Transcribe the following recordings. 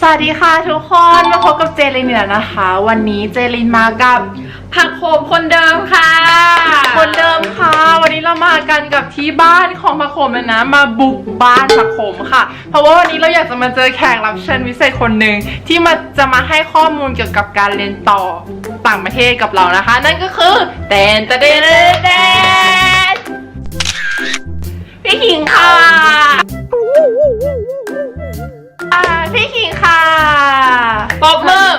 สวัสดีค่ะทุกคนมาพบกับเจลินเนี่ยนะคะ วันนี้เจลินมากับผักโขมคนเดิมค่ะ คนเดิมค่ะ วันนี้เรามากันกับที่บ้านของพระโขมเลยนะมาบุกบ้านพระโขมค่ะ เพราะว่าวันนี้เราอยากจะมาเจอแขกรับเชิญพิเศษคนหนึ่งที่มาจะมาให้ข้อมูลเกี่ยวกับการเรียนต่อต่างประเทศกับเรานะคะ นั่นก็คือแตนตะเดนเดนพี่ขิงค่ะอ่า พี่ขิงค่ะ ปรบมือ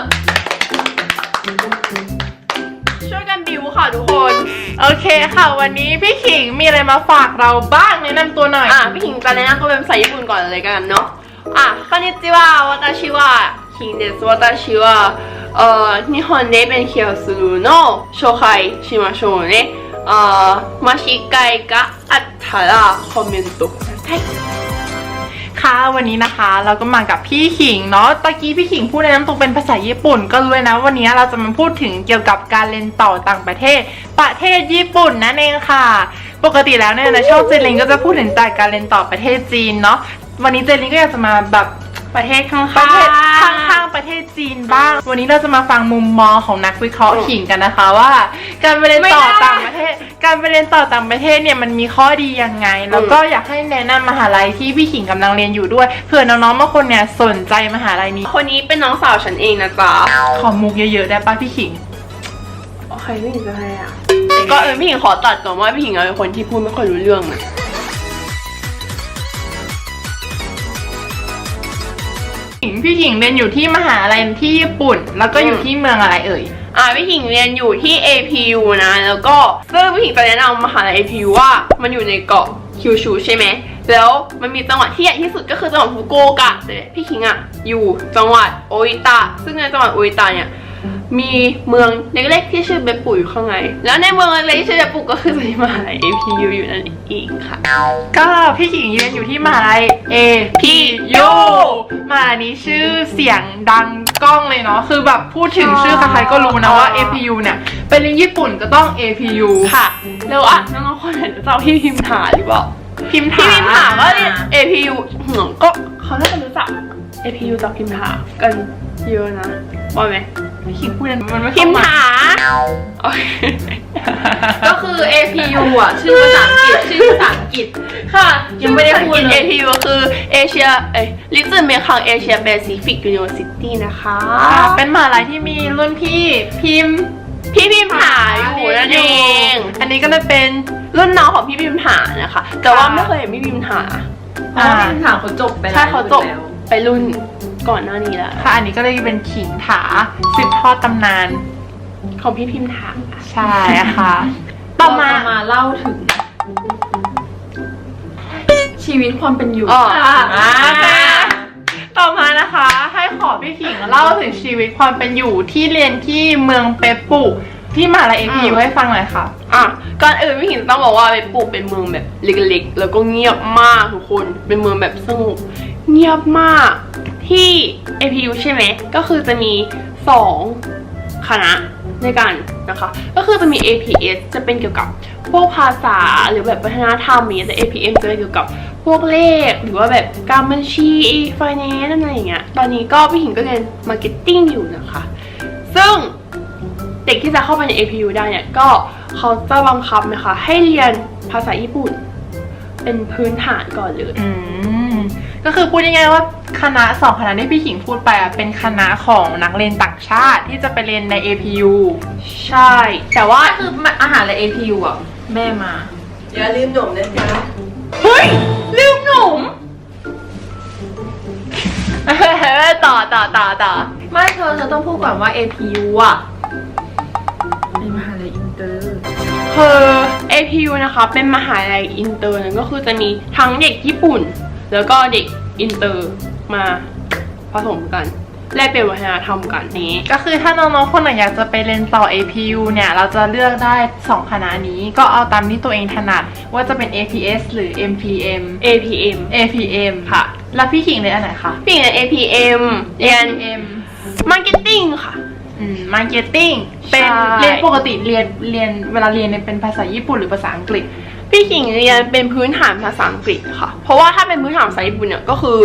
ช่วยกันบิวค่ะทุกคน โอเคค่ะ วันนี้พี่ขิงมีอะไรมาฝากเราบ้างแนะนำตัวหน่อย อ่ะพี่ขิงจะแนะนำตัวเป็นภาษาญี่ปุ่นก่อนเลยกันเนาะอ่ะこんにちは私はขิงです私はเอ่อ日本で勉強するの紹介しましょうねあーもし機会があったらコメントください ค่ะวันนี้นะคะ เราก็มากับพี่ขิงเนาะตะกี้พี่ขิงพูดแนะนำตัวเป็นภาษาญี่ปุ่นก็รู้เลยนะ วันนี้เราจะมาพูดถึงเกี่ยวกับการเรียนต่อต่างประเทศ ประเทศญี่ปุ่นนั่นเองค่ะ ปกติแล้วเนี่ยในช่องเจลินก็จะพูดถึงแต่การเรียนต่อประเทศจีนเนาะวันนี้เจลินก็อยากจะมาแบบประเทศข้างๆประเทศข้างๆ ประเทศจีนบ้าง วันนี้เราจะมาฟังมุมมองของนักวิเคราะห์ขิงกันนะคะว่า การไปเรียนต่อไม่ได้ต่างประเทศ การไปเรียนต่อต่างประเทศเนี่ยมันมีข้อดียังไง แล้วก็อยากให้แนะนำมหาลัยที่พี่ขิงกำลังเรียนอยู่ด้วยเผื่อน้องๆบางคนเนี่ยสนใจมหาลัยนี้ คนนี้เป็นน้องสาวฉันเองนะจ๊ะขอมุกเยอะๆได้ป่ะพี่ขิงโอเคพี่ขิงจะให้อะก็เออพี่ขิงขอตัดก่อนว่าพี่ขิงเป็นคนที่พูดไม่ค่อยรู้เรื่องนะ งพี่ขิงเรียนอยู่ที่มหาลัยที่ญี่ปุ่น แล้วก็อยู่ที่เมืองอะไรเอ่ย อ่าพี่ขิงเรียนอยู่ที่ APU นะ แล้วก็ซึ่งพี่ขิงจะแนะนำมหาลัย APU ว่ามันอยู่ในเกาะคิวชูใช่ไหม แล้วมันมีจังหวัดที่ใหญ่ที่สุดก็คือจังหวัดฟุกุโอกะแต่พี่ขิงอะอยู่จังหวัดโออิตะ ซึ่งในจังหวัดโออิตะเนี่ย มีเมืองเล็กๆที่ชื่อเบปุอยู่ข้างใน แล้วในเมืองเล็กๆที่ชื่อเบปุก็คือจะมีมหาลัย APU อยู่นั่นเองค่ะ ก็พี่ขิงเรียนอยู่ที่มหาลัย A P U มหาลัยนี้ชื่อเสียงดังก้องเลยเนาะ คือแบบพูดถึงชื่อใครๆก็รู้นะว่า A P U เนี่ยไปเรียนญี่ปุ่นก็ต้อง A P U ค่ะ แล้วอะน้องๆคนไหนรู้จักพี่พิมถาหรือเปล่า พิมพ์พี่ถาพิมถาก็เรียน APU หืมก็เขาน่าจะรู้จัก APU จากพิมถากันเยอะนะว่าไหม พี่ขิงพูดมันไม่พิมเข้าถาโอเคก็คือ APU อะ ชื่อภาษาอังกฤษชื่อภาษาอังกฤษ ค่ะ ยังไม่ได้พูดเลย APU ก็คือ Asia เอ้ย Little m e k a n Asia Pacific University นะคะค่ะเป็นมหาลัยที่มีรุ่นพี่พิมพ์พี่พิมถาอยู่นั่นเอง อันนี้ก็เลยเป็นรุ่นน้องของพี่พิมถานะคะ แต่ว่าไม่เคยเห็นพี่พิมถาเพราะว่า พี่ถามเขาจบไปแล้วใช่เขาจบแล้วไปรุ่น ก่อนหน้านี้แล้วค่ะอันนี้ก็เลยเป็นขิงถาสืบทอดตำนาน ของพี่พิมถาใช่ค่ะ ต่อมาเรจะมาเล่าถึง ชีวิตความเป็นอยู่อ๋ออ่าอ่าต่อมานะคะ ให้ขอพี่ขิงเล่าถึงชีวิตความเป็นอยู่ที่เรียนที่เมืองเปปปุที่มหาลัยเอพีให้ฟังหน่อยค่ะ อะก่อนอื่นพี่หินต้องบอกว่าไปปลูกเป็นเมืองแบบเล็กๆ แล้วก็เงียบมากทุกคน เป็นเมืองแบบสงบเงียบมาก ที่ APU ใช่ไหม ก็คือจะมีสองคณะในกันนะคะ ก็คือจะมี APS จะเป็นเกี่ยวกับพวกภาษาหรือแบบวัฒนธรรมอย่างเงี้แต่ APM จะเป็นเกี่ยวกับพวกเลขหรือว่าแบบการบัญชี finance อะไรอย่างเงี้ย ตอนนี้ก็พี่หิงก็เรียน marketing อยู่นะคะ ซึ่งเด็กที่จะเข้าไปใน APU ได้เนี่ย ก็เขาจะบังคับนะคะ ให้เรียนภาษาญี่ปุ่น เป็นพื้นฐานก่อนเลยอืม ก็คือพูดง่ายๆว่าคณะสองคณะที่พี่ขิงพูดไปอะเป็นคณะของนักเรียนต่างชาติที่จะไปเรียนใน APU ใช่ แต่ว่าคืออาหารและ APU อะ แม่มา อย่าลืมหนมนะจ๊ะเฮ้ย ลืมหนุ่มต่อต่อต่อต่อไม่เธอเธอต้องพูดก่อนว่า APU อะเป็นมหาลัยอินเตอร์คือ APU นะคะ เป็นมหาลัยอินเตอร์นั่นก็คือจะมีทั้งเด็กญี่ปุ่น แล้วก็เด็กอินเตอร์มาผสมกันแลกเปลี่ยนวัฒนธรรมกันนี้ ก็คือถ้าน้องๆคนไหนอยากจะไปเรียนต่อ APU เนี่ย เราจะเลือกได้ 2 คณะนี้ก็เอาตามที่ตัวเองถนัด ว่าจะเป็น APS หรือ MPM APM APM ค่ะ แล้วพี่ขิงเรียนอันไหนคะพี่เรียน APM เรียน APM Marketing ค่ะอืม Marketing เป็นใช่เรียนปกติเรียนเรียนเวลาเรียนเนี่ยเป็นภาษาญี่ปุ่นหรือภาษาอังกฤษ พี่ขิงเรียนเป็นพื้นฐานภาษาอังกฤษค่ะ เพราะว่าถ้าเป็นพื้นฐานภาษาญี่ปุ่นเนี่ยก็คือ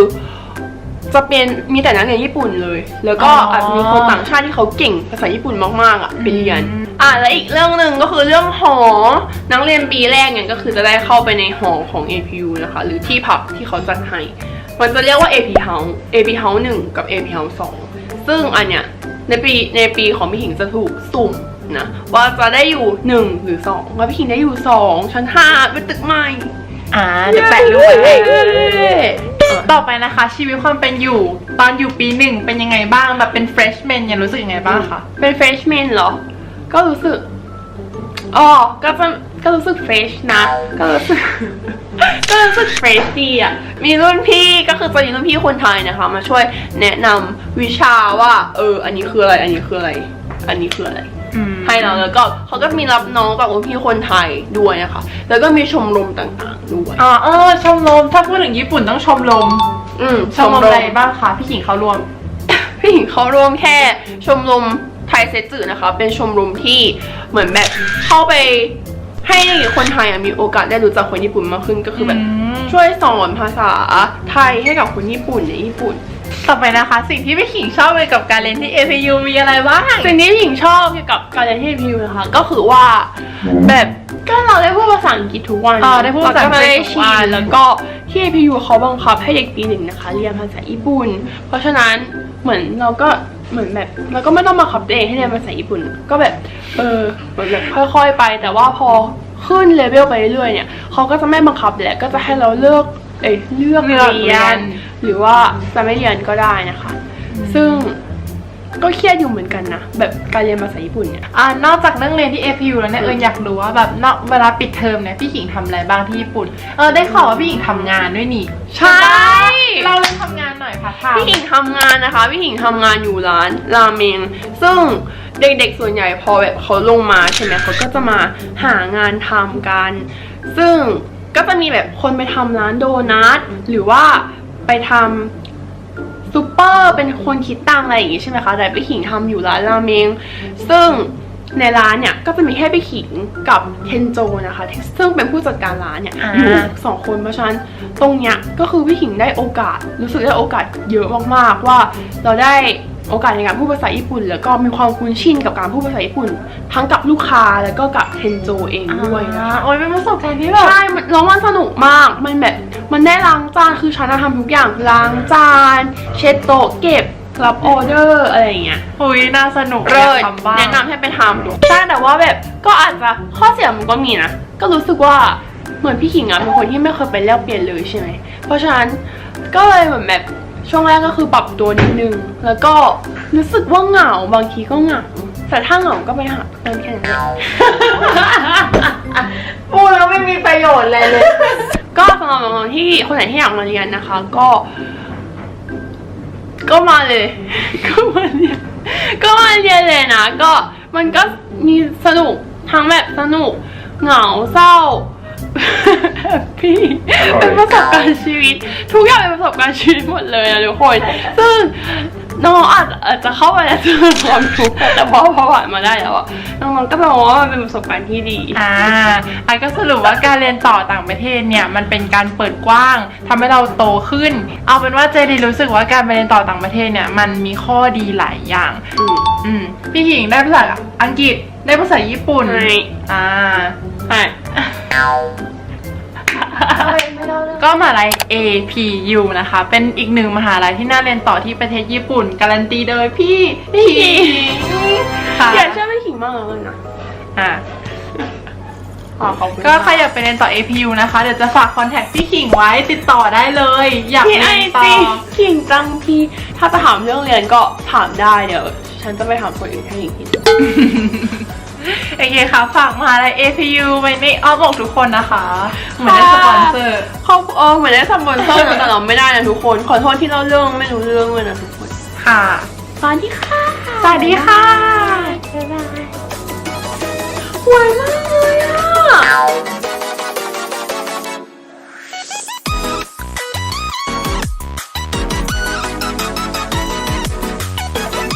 จะเป็นมีแต่นักเรียนญี่ปุ่นเลย แล้วก็อ๋อออาจจะมีคนต่างชาติที่เขาเก่งภาษาญี่ปุ่นมากๆอะไปเรียนอืมอะแล้วอีกเรื่องหนึ่งก็คือเรื่องหอ นักเรียนปีแรกเนี่ยก็คือจะได้เข้าไปในหอของ APU นะคะ หรือที่พักที่เขาจัดให้ มันจะเรียกว่า AP House AP House 1 กับ AP House 2 ซึ่งอันเนี้ยในปีในปีของพี่หิงจะถูกสุ่ม นะว่าจะได้อยู่1หรือ2ว่าพี่หิงได้อยู่2ชั้น5เป็นตึกใหม่ อ่าเดี๋ยวแปะรูปไว้ให้เย้ต่อไปนะคะ ชีวิตความเป็นอยู่ ตอนอยู่ปีหนึ่งเป็นยังไงบ้างแบบเป็น freshman ยังรู้สึกยังไงบ้างคะเป็นเฟรชแมนเหรอ ก็รู้สึกอ๋อก็จะก็รู้สึกเฟรชนะ ก็รู้สึกก็รู้สึกเฟรชดีอะ มีรุ่นพี่ก็คือจะมีรุ่นพี่คนไทยนะคะ มาช่วยแนะนำวิชาว่า เออ อันนี้คืออะไร อันนี้คืออะไร อันนี้คืออะไรอืม ให้เราแล้วก็เขาก็มีรับน้องจากรุ่นพี่คนไทยด้วยนะคะ แล้วก็มีชมรมต่างๆด้วยอ๋อเออชมรมถ้าพูดถึงญี่ปุ่นต้องชมรมอืมชมรมอะไรบ้างคะพี่ขิงเขารวม พี่หญิงเขาร่วมแค่ชมรมไทยเซจืนะคะ เป็นชมรมที่เหมือนแบบเข้าไปให้คนไทยอะมีโอกาสได้รู้จักคนญี่ปุ่นมากขึ้นก็คือแบบอืมช่วยสอนภาษาไทยให้กับคนญี่ปุ่นในญี่ปุ่น ต่อไปนะคะ สิ่งที่พี่ขิงชอบเลยกับการเรียนที่ APU มีอะไรบ้างสิ่งที่พี่หญิงชอบเกี่ยวกับการเรียนที่พิวนะคะก็คือว่าแบบก็เราได้พูดภาษาอังกฤษทุกวันอ่าได้พูดภาษาอังกฤษเรก็ไม่ได้ทุกชิวันนแล้วก็ที่ APU เขาบังคับให้เด็กปีหนึ่งนะคะ เรียนภาษาญี่ปุ่น เพราะฉะนั้นเหมือนเราก็เหมือนแบบเราก็ไม่ต้องบังคับตัวเองให้เรียนภาษาญี่ปุ่น ก็แบบเออเหมือนแบบค่อย ๆ ไป แต่ว่าพอขึ้นเลเวลไปเรื่อยๆเนี่ยเขาก็จะไม่บังคับแหละก็จะให้เราเลือกเอ้ยเลือกเลือกเรีเรียยนน หรือว่าจะไม่เรียนก็ได้นะคะ ซึ่งก็เครียดอยู่เหมือนกันนะ แบบการเรียนภาษาญี่ปุ่นเนี่ยอ่านอกจากเรื่องเรียนที่ APU แล้วเนี่ยเอออยากรู้ว่าแบบนอกเวลาปิดเทอมเนี่ยพี่ขิงทำอะไรบ้างที่ญี่ปุ่น เออได้ข่าวว่าพี่ขิงทำงานด้วยนี่ใช่ เราเรื่องทำงานหน่อยค่ะทาพี่หญิงทำงานนะคะ พี่หญิงทำงานอยู่ร้านราเมง ซึ่งเด็กๆส่วนใหญ่พอแบบเขาลงมาใช่ไหมเขาก็จะมาหางานทำกัน ซึ่งก็จะมีแบบคนไปทำร้านโดนัทหรือว่า ไปทำซูเปอร์เป็นคนคิดตังค์อะไรอย่างงี้ใช่ไหมคะ แต่พี่ขิงทำอยู่ร้านราเมง ซึ่งในร้านเนี่ยก็จะมีแค่พี่ขิงกับเทนโจนะคะซึ่งเป็นผู้จัดการร้านเนี่ยอยู่สองคนเพราะฉะนั้นตรงเนี้ยก็คือพี่ขิงได้โอกาสรู้สึกได้โอกาสเยอะมากๆว่าเราได้โอกาสในการพูดภาษาญี่ปุ่น แล้วก็มีความคุ้นชินกับการพูดภาษาญี่ปุ่น ทั้งกับลูกค้าแล้วก็กับเทนโจเองด้วยนะคะอ่าโอ้ยเป็นประสบการณ์ที่แบบใช่มันแล้วมันสนุกมากมันแบบ มันได้ล้างจานคือฉันน่ะทำทุกอย่างล้างจาน เช็ดโต๊ะเก็บรับออเดอร์อะไรอย่างเงี้ยหุยน่าสนุกเลยทำบ้างแนะนำให้ไปทำดูใช่แต่ว่าแบบก็อาจจะข้อเสียมันก็มีนะ ก็รู้สึกว่าเหมือนพี่ขิงอะเป็นคนที่ไม่เคยไปแลกเปลี่ยนเลยใช่ไหมเพราะฉะนั้นก็เลยเหมือนแบบช่วงแรกก็คือปรับตัวนิดนึง แล้วก็รู้สึกว่าเหงาบางทีก็เหงาแต่ถ้าเหงาก็ไปหาเพื่อนแค่นั้นเองพูดแล้วไม่มีประโยชน์อะไรเลย ก็สำหรับน้องๆที่คนไหนที่อยากมาเรียนนะคะ ก็ ก็มาเลย ก็มาเรียนก็มาเรียนเลยนะ ก็มันก็มีสนุกทั้งแบบสนุก เหงาเศร้าแฮปปี้อร่อยเป็นประสบการณ์ชีวิต ทุกอย่างเป็นประสบการณ์ชีวิตหมดเลยนะทุกคนซึ่ง น้องอาจจะอาจจะเข้าไปแล้วเจอความทุกข์แต่พอพอผ่านมาได้แล้วอะน้องๆก็จะมองว่ามันเป็นประสบการณ์ที่ดี อ่าอันก็สรุปว่าการเรียนต่อต่างประเทศเนี่ยมันเป็นการเปิดกว้างทำให้เราโตขึ้น เอาเป็นว่าเจดีรู้สึกว่าการไปเรียนต่อต่างประเทศเนี่ยมันมีข้อดีหลายอย่าง อืมอืมพี่หญิงได้ภาษาอังกฤษได้ภาษาญี่ปุ่นใช่อ่าใช่ ก็มหาลัย APU นะคะ เป็นอีกหนึ่งมหาลัยที่น่าเรียนต่อที่ประเทศญี่ปุ่น การันตีโดยพี่พี่หญิงค่ะอย่าเชื่อไม่ขิงมากเลยนะอะอ๋อขอบคุณก็ใครอยากไปเรียนต่อ APU นะคะ เดี๋ยวจะฝากคอนแทคพี่ขิงไว้ติดต่อได้เลย อยากพี่ไอเรียนต่จีอขิงจังพี่ถ้าจะถามเรื่องเรียนก็ถามได้เดี๋ยวฉันจะไปถามคนอื่นให้อีกที โอเคค่ะฝากมาาลัย APU ไว้ในอ้อบอกทุกคนนะคะ เหมือนได้สปอนเซอร์ขอบเออเหมือนได้สปอนเซอร์แต่เราไม่ได้นะทุกคน ขอโทษที่เราเรื่องไม่รู้เรื่องเลยนะทุกคน ค่ะ สวัสดีค่ะ สวัสดีค่ะบ๊ายบายสวยมากเลยอะ